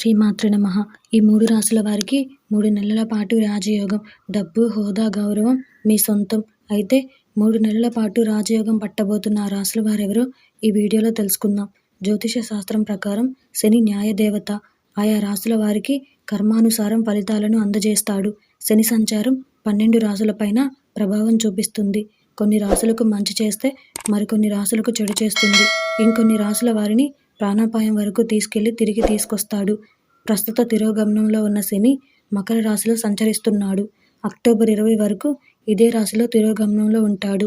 శ్రీమాతృ నమః. ఈ మూడు రాసుల వారికి మూడు నెలల పాటు రాజయోగం డబ్బు హోదా గౌరవం మీ సొంతం. అయితే మూడు నెలల పాటు రాజయోగం పట్టబోతున్న ఆ రాసుల వారెవరో ఈ వీడియోలో తెలుసుకుందాం. జ్యోతిష శాస్త్రం ప్రకారం శని న్యాయదేవత. ఆయా రాసుల వారికి కర్మానుసారం ఫలితాలను అందజేస్తాడు. శని సంచారం పన్నెండు రాసులపైన ప్రభావం చూపిస్తుంది. కొన్ని రాసులకు మంచి చేస్తే మరికొన్ని రాసులకు చెడు చేస్తుంది. ఇంకొన్ని రాసుల వారిని ప్రాణాపాయం వరకు తీసుకెళ్ళి తిరిగి తీసుకొస్తాడు. ప్రస్తుత తిరోగమనంలో ఉన్న శని మకర రాశిలో సంచరిస్తున్నాడు. అక్టోబర్ ఇరవై వరకు ఇదే రాశిలో తిరోగమనంలో ఉంటాడు.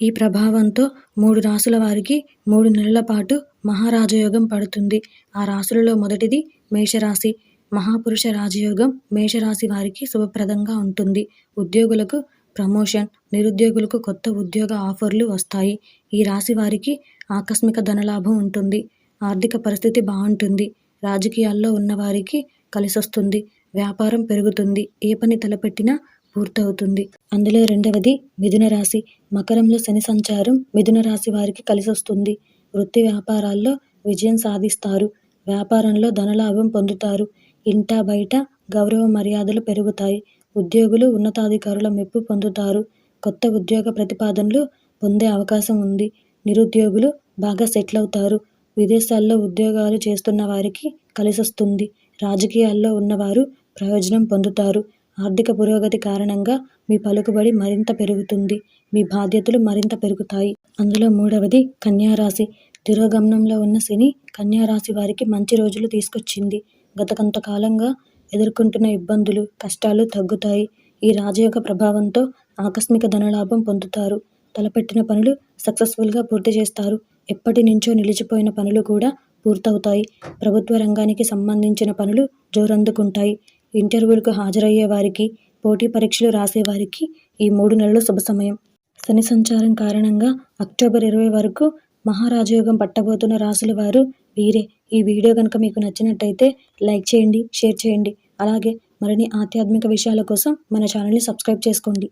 ఈ ప్రభావంతో మూడు రాసుల వారికి మూడు నెలల పాటు మహారాజయోగం పడుతుంది. ఆ రాశులలో మొదటిది మేషరాశి. మహాపురుష రాజయోగం మేషరాశి వారికి శుభప్రదంగా ఉంటుంది. ఉద్యోగులకు ప్రమోషన్ నిరుద్యోగులకు కొత్త ఉద్యోగ ఆఫర్లు వస్తాయి. ఈ రాశి వారికి ఆకస్మిక ధనలాభం ఉంటుంది. ఆర్థిక పరిస్థితి బాగుంటుంది. రాజకీయాల్లో ఉన్నవారికి కలిసొస్తుంది. వ్యాపారం పెరుగుతుంది. ఏ పని తలపెట్టినా పూర్తవుతుంది. అందులో రెండవది మిథున రాశి. మకరంలో శని సంచారం మిథున రాశి వారికి కలిసొస్తుంది. వృత్తి వ్యాపారాల్లో విజయం సాధిస్తారు. వ్యాపారంలో ధనలాభం పొందుతారు. ఇంటా బయట గౌరవ మర్యాదలు పెరుగుతాయి. ఉద్యోగులు ఉన్నతాధికారుల మెప్పు పొందుతారు. కొత్త ఉద్యోగ ప్రతిపాదనలు పొందే అవకాశం ఉంది. నిరుద్యోగులు బాగా సెటిల్ అవుతారు. విదేశాల్లో ఉద్యోగాలు చేస్తున్న వారికి కలిసొస్తుంది. రాజకీయాల్లో ఉన్నవారు ప్రయోజనం పొందుతారు. ఆర్థిక పురోగతి కారణంగా మీ పలుకుబడి మరింత పెరుగుతుంది. మీ బాధ్యతలు మరింత పెరుగుతాయి. అందులో మూడవది కన్యారాశి. తిరోగమనంలో ఉన్న శని కన్యారాశి వారికి మంచి రోజులు తీసుకొచ్చింది. గత కొంతకాలంగా ఎదుర్కొంటున్న ఇబ్బందులు కష్టాలు తగ్గుతాయి. ఈ రాజయోగ ప్రభావంతో ఆకస్మిక ధనలాభం పొందుతారు. తలపెట్టిన పనులు సక్సెస్ఫుల్గా పూర్తి చేస్తారు. ఎప్పటి నుంచో నిలిచిపోయిన పనులు కూడా పూర్తవుతాయి. ప్రభుత్వ రంగానికి సంబంధించిన పనులు జోరందుకుంటాయి. ఇంటర్వ్యూలకు హాజరయ్యే వారికి పోటీ పరీక్షలు రాసేవారికి ఈ మూడు నెలలు శుభ సమయం. శని సంచారం కారణంగా అక్టోబర్ ఇరవై వరకు మహారాజయోగం పట్టబోతున్న రాసుల వారు వీరే. ఈ వీడియో కనుక మీకు నచ్చినట్టయితే లైక్ చేయండి షేర్ చేయండి. అలాగే మరిన్ని ఆధ్యాత్మిక విషయాల కోసం మన ఛానల్ని సబ్స్క్రైబ్ చేసుకోండి.